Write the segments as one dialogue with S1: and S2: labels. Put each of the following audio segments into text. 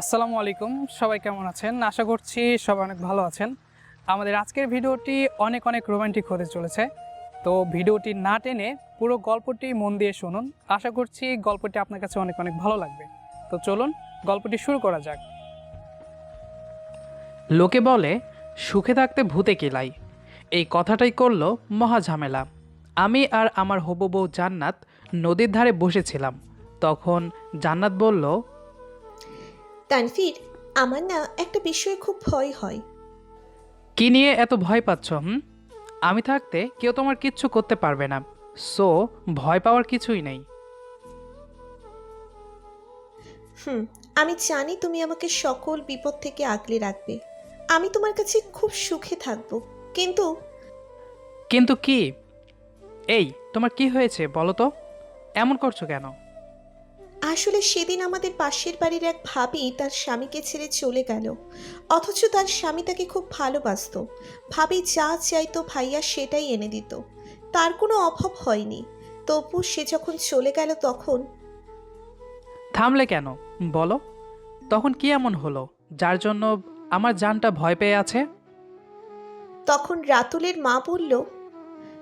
S1: আসসালামু আলাইকুম, সবাই কেমন আছেন? আশা করছি সবাই অনেক ভালো আছেন। আমাদের আজকের ভিডিওটি অনেক অনেক রোমান্টিক হতে চলেছে। তো ভিডিওটি না টেনে পুরো গল্পটি মন দিয়ে শুনুন। আশা করছি গল্পটি আপনার কাছে অনেক অনেক ভালো লাগবে। তো চলুন, গল্পটি শুরু করা যাক। লোকে বলে, সুখে থাকতে ভূতে কেলাই এই কথাটাই করল মহা ঝামেলা। আমি আর আমার হবু বউ জান্নাত নদীর ধারে বসেছিলাম। তখন জান্নাত বলল
S2: তানফির আমার না একটা বিষয়ে খুব ভয় হয়।
S1: কি নিয়ে এত ভয় পাচ্ছ হুম? আমি থাকতে কেউ তোমার কিচ্ছু করতে পারবে না। সো ভয় পাওয়ার কিছুই নেই।
S2: হুম আমি জানি তুমি আমাকে সকল বিপদ থেকে আগলে রাখবে। আমি তোমার কাছে খুব সুখে থাকব। কিন্তু
S1: কিন্তু কি? এই তোমার কি হয়েছে বলো তো? এমন করছ কেন?
S2: আসলে সেদিন আমাদের পাশের বাড়ির এক ভাবি তার স্বামীকে ছেড়ে চলে গেল। অথচ তার স্বামী তাকে খুব ভালোবাসতো। ভাবি যা চাইতো ভাইয়া সেটাই এনে দিত। তার কোনো অভাব হয়নি। তবু সে যখন চলে গেল তখন
S1: থামলে কেন? বলো। তখন কি এমন হলো? যার জন্য আমার জানটা ভয় পেয়ে আছে?
S2: তখন রাতুলের মা বলল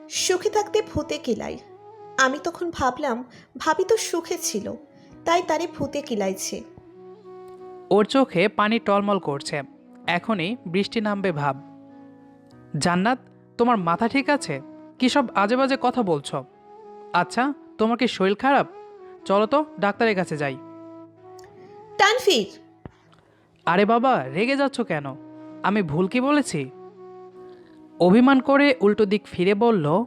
S2: সুখে থাকতে ভূতে কিলাই আমি তখন ভাবলাম ভাবি তো সুখে ছিল। তাই তারে ভূতে কিলাইছে।
S1: ওর চোখে পানি টলমল করছে। এখনই বৃষ্টি নামবে ভাব। জান্নাত তোমার মাথা ঠিক আছে? কি সব আজে বাজে কথা বলছ? আচ্ছা তোমার কি শরীর খারাপ? চলো তো ডাক্তারের কাছে যাই।
S2: তানফির
S1: আরে বাবা রেগে যাচ্ছ কেন? আমি ভুল কি বলেছি? অভিমান করে উল্টো দিক ফিরে বলল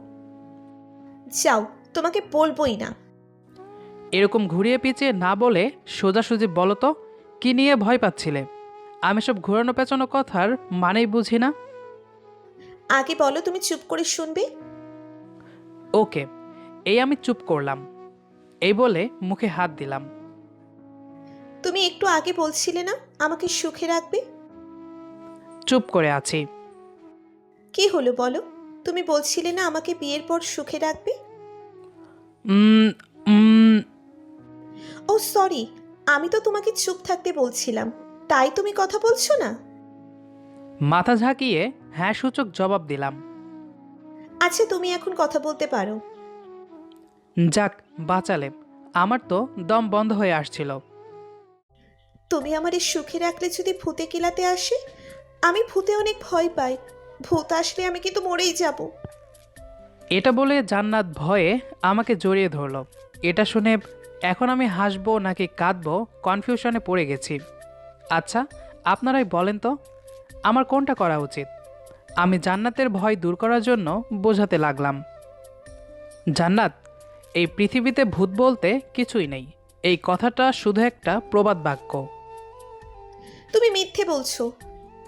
S2: যাও তোমাকে বলবোই না।
S1: এরকম ঘুরিয়ে পিছিয়ে না বলে সোজাসুজি বলো তো কি নিয়ে ভয় পাচ্ছিলে? আমি সব ঘোরানো পেঁচানো কথার মানেই বুঝি না।
S2: আগে বলো তুমি চুপ করে শুনবে।
S1: ওকে এই আমি চুপ করলাম। এই বলে মুখে হাত দিলাম।
S2: তুমি একটু আগে বলছিলে না আমাকে সুখে রাখবে?
S1: চুপ করে আছি।
S2: কি হলো বলো? তুমি বলছিলে না আমাকে বিয়ের পর সুখে রাখবে?
S1: উম, উম,
S2: ও সরি আমি তো তোমাকে চুপ থাকতে বলছিলাম। তাই তুমি কথা বলছো না?
S1: মাথা ঝাঁকিয়ে হ্যাঁ সূচক জবাব দিলাম।
S2: আচ্ছা তুমি এখন কথা বলতে পারো।
S1: যাক বাঁচালে। আমার তো দম বন্ধ হয়ে আসছিল।
S2: তুমি আমার এই সুখে রাখলে যদি ভূতে কিলাতে আসে আমি ভূতে অনেক ভয় পাই। ভূত আসলে আমি কিন্তু মরেই যাব।
S1: এটা বলে জান্নাত ভয়ে আমাকে জড়িয়ে ধরলো। এটা শুনে এখন আমি হাসবো নাকি কাঁদবো কনফিউশনে পড়ে গেছি। আচ্ছা আপনারাই বলেন তো, আমার কোনটা করা উচিত? আমি জান্নাতের ভয় দূর করার জন্য বোঝাতে লাগলাম। জান্নাত, এই পৃথিবীতে ভূত বলতে কিছুই নেই। এই কথাটা শুধু একটা প্রবাদ বাক্য।
S2: তুমি মিথ্যে বলছো।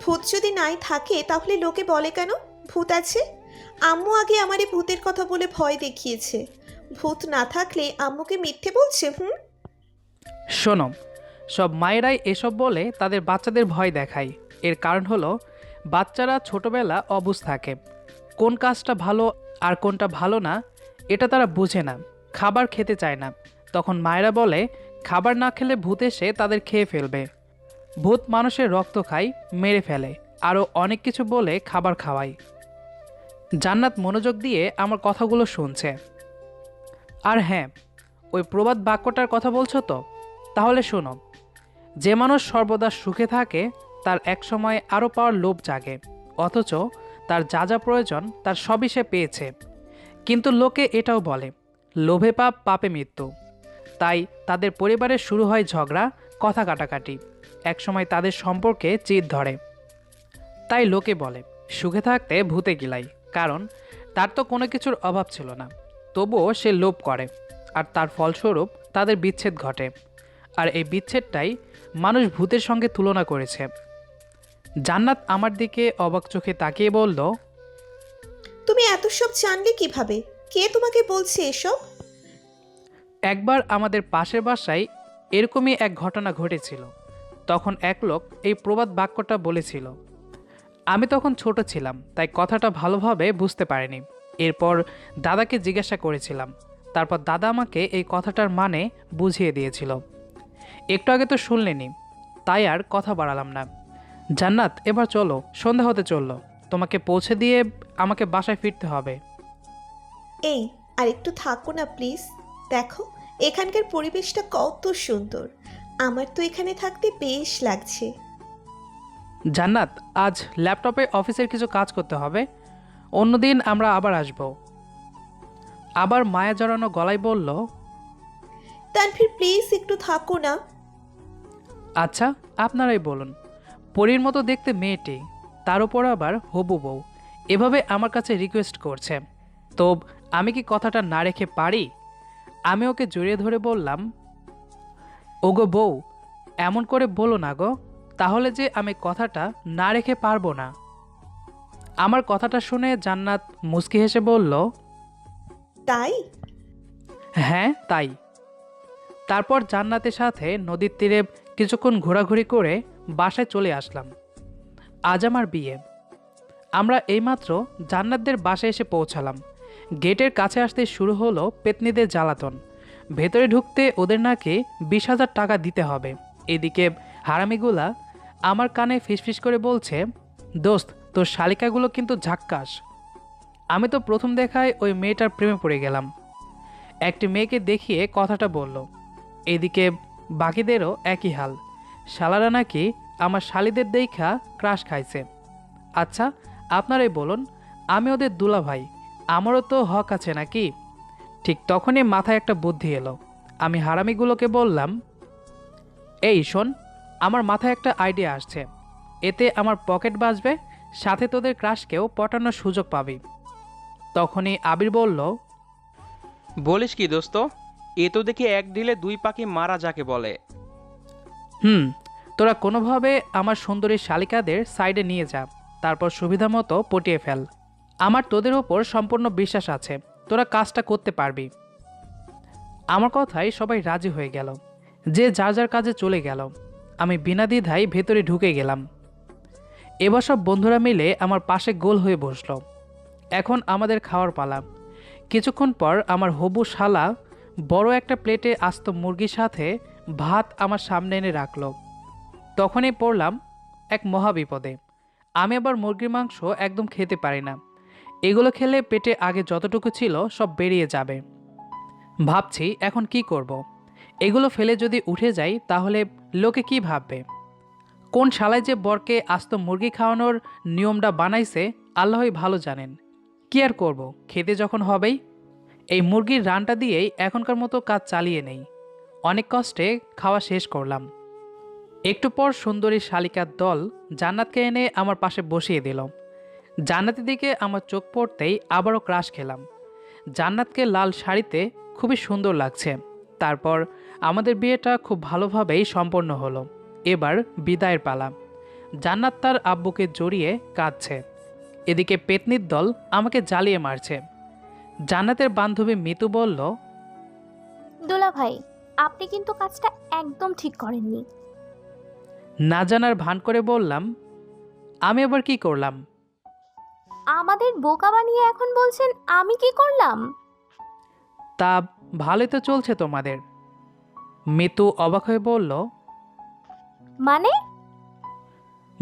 S2: ভূত যদি নাই থাকে, তাহলে লোকে বলে কেন? ভূত আছে? আম্মু আগে আমারে ভূতের কথা বলে ভয় দেখিয়েছে। ভূত না থাকলে আম্মুকে মিথ্যে বলছে, হুম?
S1: শোনো, সব মায়েরাই এসব বলে তাদের বাচ্চাদের ভয় দেখায়। এর কারণ হলো, বাচ্চারা ছোটবেলা অবুঝ থাকে। কোন কাজটা ভালো আর কোনটা ভালো না, এটা তারা বুঝে না, খাবার খেতে চায় না। তখন মায়েরা বলে, খাবার না খেলে ভূত এসে তাদের খেয়ে ফেলবে। ভূত মানুষের রক্ত খায়, মেরে ফেলে, আরও অনেক কিছু বলে খাবার খাওয়ায়। জান্নাত মনোযোগ দিয়ে আমার কথাগুলো শুনছে। আর হ্যাঁ ওই প্রবাদ বাক্যটার কথা বলছো তো? তাহলে শোনো। যে মানুষ সর্বদা সুখে থাকে, তার একসময় আরও পাওয়ার লোভ জাগে, অথচ তার যা যা প্রয়োজন, তার সবই সে পেয়েছে। কিন্তু লোকে এটাও বলে, লোভে পাপ, পাপে মৃত্যু। তাই তাদের পরিবারে শুরু হয় ঝগড়া, কথা কাটাকাটি একসময় তাদের সম্পর্কে চিত ধরে। তাই লোকে বলে, সুখে থাকতে ভূতে গিলাই, কারণ তার তো কোনো কিছুর অভাব ছিল না। তবুও সে লোভ করে আর তার ফলস্বরূপ তাদের বিচ্ছেদ ঘটে। আর এই বিচ্ছেদটাই মানুষ ভূতের সঙ্গে তুলনা করেছে। জান্নাত আমার দিকে অবাক চোখে তাকিয়ে বলল
S2: তুমি এত সব জানলে কীভাবে? কে তোমাকে বলছে এসব?
S1: একবার আমাদের পাশের বাসায় এরকমই এক ঘটনা ঘটেছিল। তখন এক লোক এই প্রবাদ বাক্যটা বলেছিল আমি তখন ছোট ছিলাম তাই কথাটা ভালোভাবে বুঝতে পারিনি। এরপর দাদাকে জিজ্ঞাসা করেছিলাম। তারপর দাদা আমাকে এই কথাটার মানে বুঝিয়ে দিয়েছিল। একটু আগে তো শুনলেনি তাই আর কথা বাড়ালাম না। জান্নাত এবার চলো সন্ধ্যা হতে চলল। তোমাকে পৌঁছে দিয়ে আমাকে বাসায় ফিরতে হবে।
S2: এই আর একটু থাকো না প্লিজ। দেখো এখানকার পরিবেশটা কত সুন্দর। আমার তো এখানে থাকতে বেশ লাগছে।
S1: জান্নাত আজ ল্যাপটপে অফিসের কিছু কাজ করতে হবে। অন্যদিন আমরা আবার আসব। আবার মায়া জড়ানো গলায় বলল
S2: তানভীর প্লিজ একটু থাকো না।
S1: আচ্ছা আপনারাই বলুন। পরীর মতো দেখতে মেয়েটি তার উপর আবার হবু বউ। এভাবে আমার কাছে রিকোয়েস্ট করছে। তো আমি কি কথাটা না রেখে পারি? আমি ওকে জড়িয়ে ধরে বললাম ওগো বউ এমন করে বলো না গো তাহলে যে আমি কথাটা না রেখে পারব না। আমার কথাটা শুনে জান্নাত মুচকি হেসে বলল
S2: তাই?
S1: হ্যাঁ তাই। তারপর জান্নাতের সাথে নদীর তীরে কিছুক্ষণ ঘোরাঘুরি করে বাসায় চলে আসলাম। আজ আমার বিয়ে। আমরা এইমাত্র জান্নাতদের বাসায় এসে পৌঁছালাম। গেটের কাছে আসতে শুরু হলো পেতনিদের জ্বালাতন। ভেতরে ঢুকতে ওদের নাকি বিশ হাজার টাকা দিতে হবে। এদিকে হারামিগুলা আমার কানে ফিসফিস করে বলছে দোস্ত তোর শালিকাগুলো কিন্তু ঝাক্কাস আমি তো প্রথম দেখায় ওই মেয়েটার প্রেমে পড়ে গেলাম। একটি মেয়েকে দেখিয়ে কথাটা বলল এদিকে বাকিদেরও একই হাল। শালারা নাকি আমার শালিদের দেখা ক্রাশ খাইছে। আচ্ছা আপনারাই বলুন, আমি ওদের দুলা ভাই আমারও তো হক আছে নাকি? ঠিক তখনই মাথায় একটা বুদ্ধি এলো। আমি হারামিগুলোকে বললাম, এই শোন, আমার মাথায় একটা আইডিয়া আসছে। এতে আমার পকেট বাজবে সাথে তোদের ক্রাশকেও পটানোর সুযোগ পাবি। তখনই আবির বলল
S3: বলিস কি দোস্ত এ তো দেখি এক ঢিলে দুই পাখি মারা যাকে বলে।
S1: হুম তোরা কোনোভাবে আমার সুন্দরী শালিকাদের সাইডে নিয়ে যা তারপর সুবিধা মতো পটিয়ে ফেল। আমার তোদের ওপর সম্পূর্ণ বিশ্বাস আছে তোরা কাজটা করতে পারবি। আমার কথায় সবাই রাজি হয়ে গেল। যে যার যার কাজে চলে গেল। আমি বিনা দ্বিধায় ভেতরে ঢুকে গেলাম। এবার সব বন্ধুরা মিলে আমার পাশে গোল হয়ে বসল। এখন আমাদের খাওয়ার পালা। কিছুক্ষণ পর আমার হবু শালা বড় একটা প্লেটে আস্ত মুরগির সাথে ভাত আমার সামনে এনে রাখল। তখনই পড়লাম এক মহাবিপদে। আমি আবার মুরগির মাংস একদম খেতে পারি না। এগুলো খেলে পেটে আগে যতটুকু ছিল সব বেরিয়ে যাবে। ভাবছি এখন কি করব। এগুলো ফেলে যদি উঠে যাই তাহলে লোকে কি ভাববে? কোন শালায় যে বরকে আস্ত মুরগি খাওয়ানোর নিয়মটা বানাইছে, আল্লাহই ভালো জানেন। কি আর করব, খেতে যখন হবেই? এই মুরগির রানটা দিয়েই এখনকার মতো কাজ চালিয়ে নেই। অনেক কষ্টে খাওয়া শেষ করলাম। একটু পর সুন্দরী শালিকার দল জান্নাতকে এনে আমার পাশে বসিয়ে দিল। জান্নাতের দিকে আমার চোখ পড়তেই আবারও ক্রাশ খেলাম। জান্নাতকে লাল শাড়িতে খুবই সুন্দর লাগছে। তারপর আমাদের বিয়েটা খুব ভালোভাবেই সম্পন্ন হলো। এবার বিদায়ের পালা। জান্নাত তার আব্বুকে জড়িয়ে কাঁদছে। এদিকে পেতনির দল আমাকে জ্বালিয়ে মারছে। জান্নাতের বান্ধবী মিতু বলল
S4: দোলা ভাই আপনি কিন্তু কাজটা একদম ঠিক করেননি।
S1: না জানার ভান করে বললাম আমি আবার কি করলাম?
S4: আমাদের বোকা বানিয়ে এখন বলছেন আমি কি করলাম?
S1: তা ভালোই তো চলছে তোমাদের। মিতু অবাক হয়ে বলল
S4: মানে?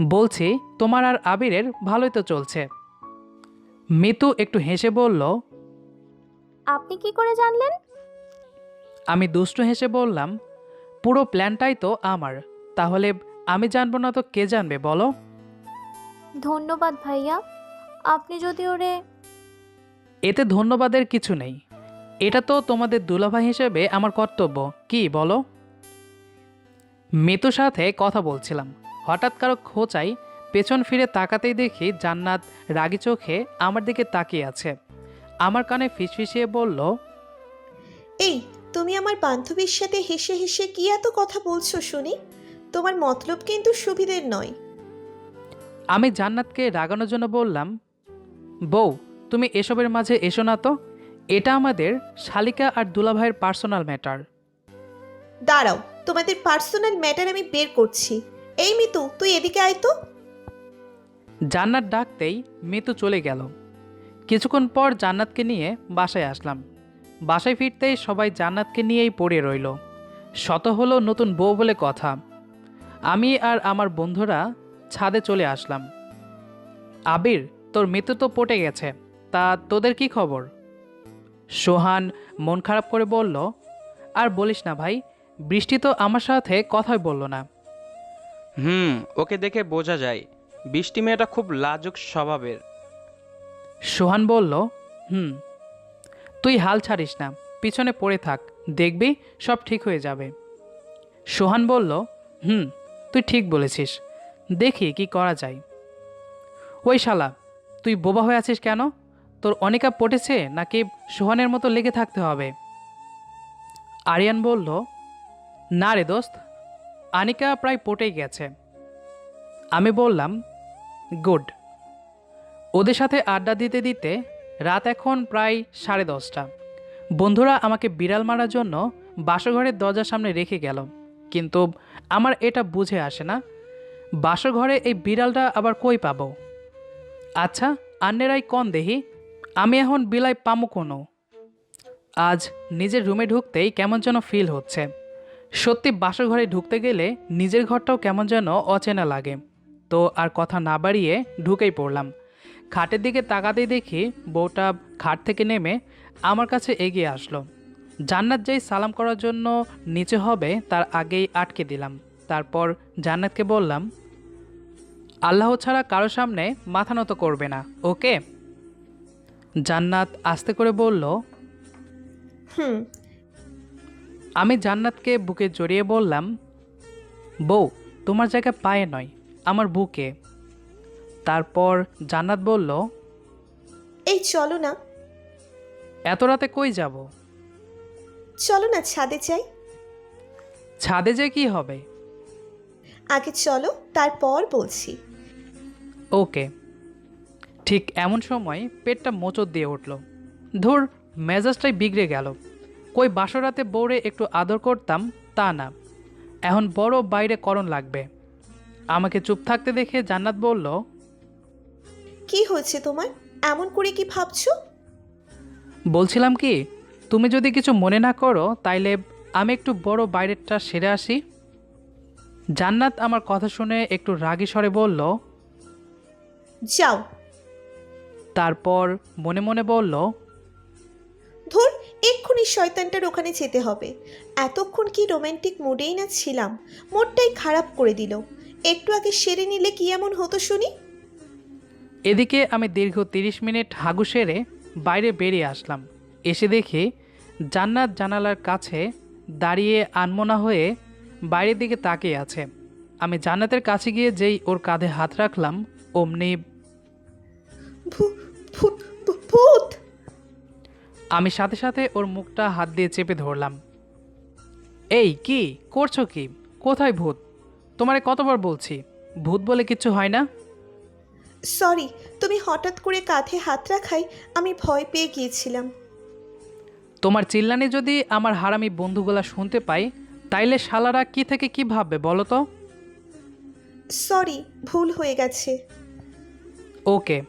S1: বলছি তোমার আর আবিরের ভালোই তো চলছে। মিতু একটু হেসে বলল
S4: আপনি কি করে জানলেন?
S1: আমি দুষ্টু হেসে বললাম পুরো প্ল্যানটাই তো আমার তাহলে আমি জানব না তো কে জানবে বলো।
S4: ধন্যবাদ ভাইয়া আপনি যদি ওরে
S1: এতে ধন্যবাদের কিছু নেই। এটা তো তোমাদের দুলাভাই হিসেবে আমার কর্তব্য কি বলো? মিতুর সাথে কথা বলছিলাম। হঠাৎ কারও খোঁচাই পেছন ফিরে তাকাতেই দেখি জান্নাত রাগি চোখে আমার দিকে তাকিয়ে আছে। আমার কানে ফিসফিসিয়ে বলল
S2: এই তুমি আমার বান্ধবীর সাথে হেসে হেসে কি এত কথা বলছো শুনি? তোমার মতলব কিন্তু সুবিধের নয়।
S1: আমি জান্নাতকে রাগানোর জন্য বললাম বউ তুমি এসবের মাঝে এসো না তো। এটা আমাদের শালিকা আর দুলাভাইয়ের পার্সোনাল ম্যাটার
S2: দাঁড়াও তোমাদের পার্সোনাল ম্যাটার আমি বের করছি। এই মিতু, তুই এদিকে আয় তো।
S1: জান্নাত ডাকতেই মিতু চলে গেল। কিছুক্ষণ পর জান্নাতকে নিয়ে বাসায় আসলাম। বাসায় ফিরতেই সবাই জান্নাতকে নিয়েই পড়ে রইল। শত হলো নতুন বউ বলে কথা। আমি আর আমার বন্ধুরা ছাদে চলে আসলাম। আবির, তোর মৃত্যু তো পটে গেছে, তা তোদের কি খবর? সোহান মন খারাপ করে বলল, আর বলিস না ভাই বৃষ্টি তো আমার সাথে কথাই বলল না।
S3: হুম ওকে দেখে বোঝা যায় বৃষ্টি মেয়েটা খুব লাজুক স্বভাবের।
S1: সোহান বলল হুম তুই হাল ছাড়িস না পিছনে পড়ে থাক দেখবি সব ঠিক হয়ে যাবে। সোহান বলল হুম তুই ঠিক বলেছিস দেখি কি করা যায়। ওই শালা তুই বোবা হয়ে আছিস কেন? তোর অনেকা পটেছে নাকি সোহানের মতো লেগে থাকতে হবে? আরিয়ান বলল না রে দোস্ত, আনিকা প্রায় পটেই গেছে। আমি বললাম, গুড। ওদের সাথে আড্ডা দিতে দিতে রাত এখন প্রায় সাড়ে দশটা। বন্ধুরা আমাকে বিড়াল মারার জন্য বাসঘরের দরজার সামনে রেখে গেল। কিন্তু আমার এটা বুঝে আসে না, বাসঘরে এই বিড়ালটা আবার কই পাবো? আচ্ছা আন্নেরাই কন দেহি আমি এখন বিলাই পামু কোনো আজ নিজের রুমে ঢুকতেই কেমন যেন ফিল হচ্ছে। সত্যি বাসঘরে ঢুকতে গেলে নিজের ঘরটাও কেমন যেন অচেনা লাগে। তো আর কথা না বাড়িয়ে ঢুকেই পড়লাম। খাটের দিকে তাকাতেই দেখি বউটা খাট থেকে নেমে আমার কাছে এগিয়ে আসলো। জান্নাত যেই সালাম করার জন্য নিচে হবে তার আগেই আটকে দিলাম। তারপর জান্নাতকে বললাম, আল্লাহ ছাড়া কারও সামনে মাথা নত করবে না, ওকে? জান্নাত আস্তে করে বলল,
S2: হুম
S1: আমি জান্নাতকে বুকে জড়িয়ে বললাম বউ তোমার জায়গা পায়ে নয় আমার বুকে। তারপর জান্নাত বলল
S2: এই চলো না।
S1: এত রাতে কই যাব?
S2: চলো না ছাদে যাই।
S1: ছাদে যে কি হবে?
S2: আগে চলো তারপর বলছি।
S1: ওকে। ঠিক এমন সময় পেটটা মোচড় দিয়ে উঠল। ধুর মেজাজটাই বিগড়ে গেল। কই বাসরাতে বউরে একটু আদর করতাম তা না। এখন বড় বাইরে করণ লাগবে। আমাকে চুপ থাকতে দেখে জান্নাত বলল
S2: কি হয়েছে তোমার? এমন করে কি ভাবছ?
S1: বলছিলাম কি তুমি যদি কিছু মনে না করো তাইলে আমি একটু বড় বাইরেরটা সেরে আসি। জান্নাত আমার কথা শুনে একটু রাগী স্বরে বলল
S2: যাও।
S1: তারপর মনে মনে বলল
S2: ধর এক্ষুনি শয়তানটার ওখানে যেতে হবে। এতক্ষণ কি রোমান্টিক মুডেই না ছিলাম? মোডটাই খারাপ করে দিল। একটু আগে সেরে নিলে কি এমন হতো শুনি?
S1: এদিকে আমি দীর্ঘ তিরিশ মিনিট হাগু সেরে বাইরে বেরিয়ে আসলাম। এসে দেখি জান্নাত জানালার কাছে দাঁড়িয়ে আনমনা হয়ে বাইরের দিকে তাকিয়ে আছে। আমি জান্নাতের কাছে গিয়ে যেই ওর কাঁধে হাত রাখলাম অমনি
S2: ভূত ভূত!
S1: আমি সাথে সাথে ওর মুখটা হাত দিয়ে চেপে ধরলাম। এই কি? করছ কি? কোথায় ভূত? তোমারে কতবার বলছি ভূত বলে কিচ্ছু হয় না?
S2: সরি তুমি হঠাৎ করে কাঁধে হাত রাখাই আমি ভয় পেয়ে গিয়েছিলাম।
S1: তোমার চিল্লানি যদি আমার হারামি বন্ধুগুলা শুনতে পাই তাইলে শালারা কি থেকে কি ভাববে বলো তো?
S2: সরি ভুল হয়ে গেছে।
S1: ওকে।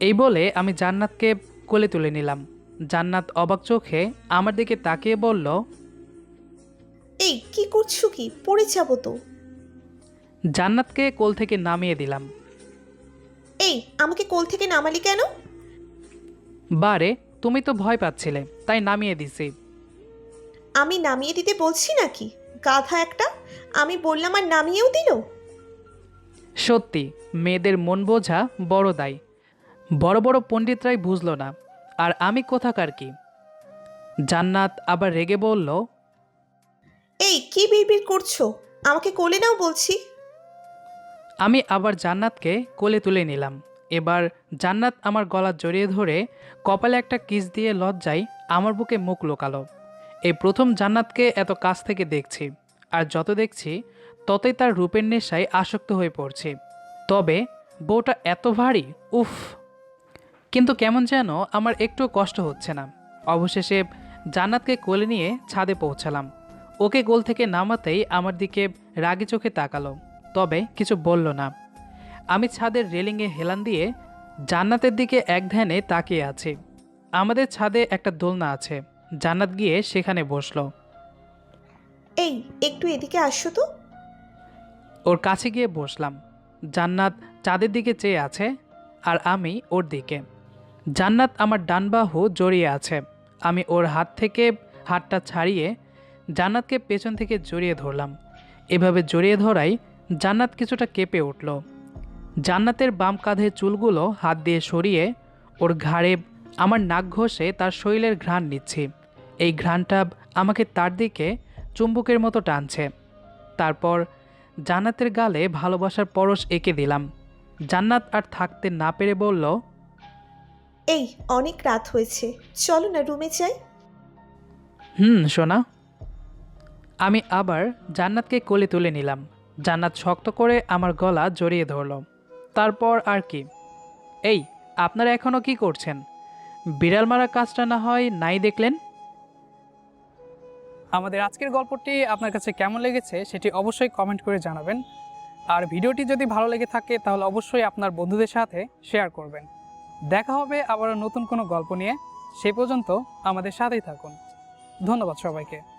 S1: এই বলে আমি জান্নাতকে কোলে তুলে নিলাম। জান্নাত অবাক চোখে আমার দিকে তাকিয়ে বলল
S2: এই কি করছ কি? পড়ে যাব তো।
S1: জান্নাতকে কোল থেকে নামিয়ে দিলাম।
S2: এই আমাকে কোল থেকে নামালি কেন?
S1: বারে তুমি তো ভয় পাচ্ছিলে তাই নামিয়ে দিছি।
S2: আমি নামিয়ে দিতে বলছি নাকি? গাধা একটা? আমি বললাম আর নামিয়েও দিল?
S1: সত্যি মেয়েদের মন বোঝা বড় দায়। বড় বড় পণ্ডিতরাই বুঝলো না আর আমি কোথাকার কি? জান্নাত আবার রেগে বলল
S2: এই কি বিড়বিড় করছ? আমাকে কোলে নাও বলছি।
S1: আমি আবার জান্নাতকে কোলে তুলে নিলাম। এবার জান্নাত আমার গলা জড়িয়ে ধরে কপালে একটা কিস দিয়ে লজ্জায় আমার বুকে মুখ লোকালো। এই প্রথম জান্নাতকে এত কাছ থেকে দেখছি আর যত দেখছি ততই তার রূপের নেশায় আসক্ত হয়ে পড়ছি। তবে বউটা এত ভারী উফ! কিন্তু কেমন যেন আমার একটু কষ্ট হচ্ছে না। অবশেষে জান্নাতকে কোলে নিয়ে ছাদে পৌঁছালাম। ওকে গোল থেকে নামাতেই আমার দিকে রাগি চোখে তাকালো তবে কিছু বলল না। আমি ছাদের রেলিংয়ে হেলান দিয়ে জান্নাতের দিকে এক ধ্যানে তাকিয়ে আছি। আমাদের ছাদে একটা দোলনা আছে। জান্নাত গিয়ে সেখানে বসল।
S2: এই একটু এদিকে আসো তো।
S1: ওর কাছে গিয়ে বসলাম। জান্নাত চাঁদের দিকে চেয়ে আছে আর আমি ওর দিকে। জান্নাত আমার ডান বাহু জড়িয়ে আছে। আমি ওর হাত থেকে হাতটা ছাড়িয়ে জান্নাতকে পেছন থেকে জড়িয়ে ধরলাম। এভাবে জড়িয়ে ধরাই জান্নাত কিছুটা কেঁপে উঠল। জান্নাতের বাম কাঁধে চুলগুলো হাত দিয়ে সরিয়ে ওর ঘাড়ে আমার নাক ঘষে তার শরীরের ঘ্রাণ নিচ্ছি। এই ঘ্রাণটা আমাকে তার দিকে চুম্বকের মতো টানছে। তারপর জান্নাতের গালে ভালোবাসার পরশ এঁকে দিলাম। জান্নাত আর থাকতে না পেরে বলল
S2: এই অনেক রাত হয়েছে। চলো না রুমে যাই।
S1: হুম সোনা। আমি আবার জান্নাতকে কোলে তুলে নিলাম। জান্নাত শক্ত করে আমার গলা জড়িয়ে ধরল। তারপর আর কি? এই আপনারা এখনও কি করছেন? বিড়াল মারা কাজটা না হয় নাই দেখলেন?
S5: আমাদের আজকের গল্পটি আপনার কাছে কেমন লেগেছে সেটি অবশ্যই কমেন্ট করে জানাবেন। আর ভিডিওটি যদি ভালো লেগে থাকে তাহলে অবশ্যই আপনার বন্ধুদের সাথে শেয়ার করবেন। দেখা হবে আবারও নতুন কোনো গল্প নিয়ে। সে পর্যন্ত আমাদের সাথেই থাকুন। ধন্যবাদ সবাইকে।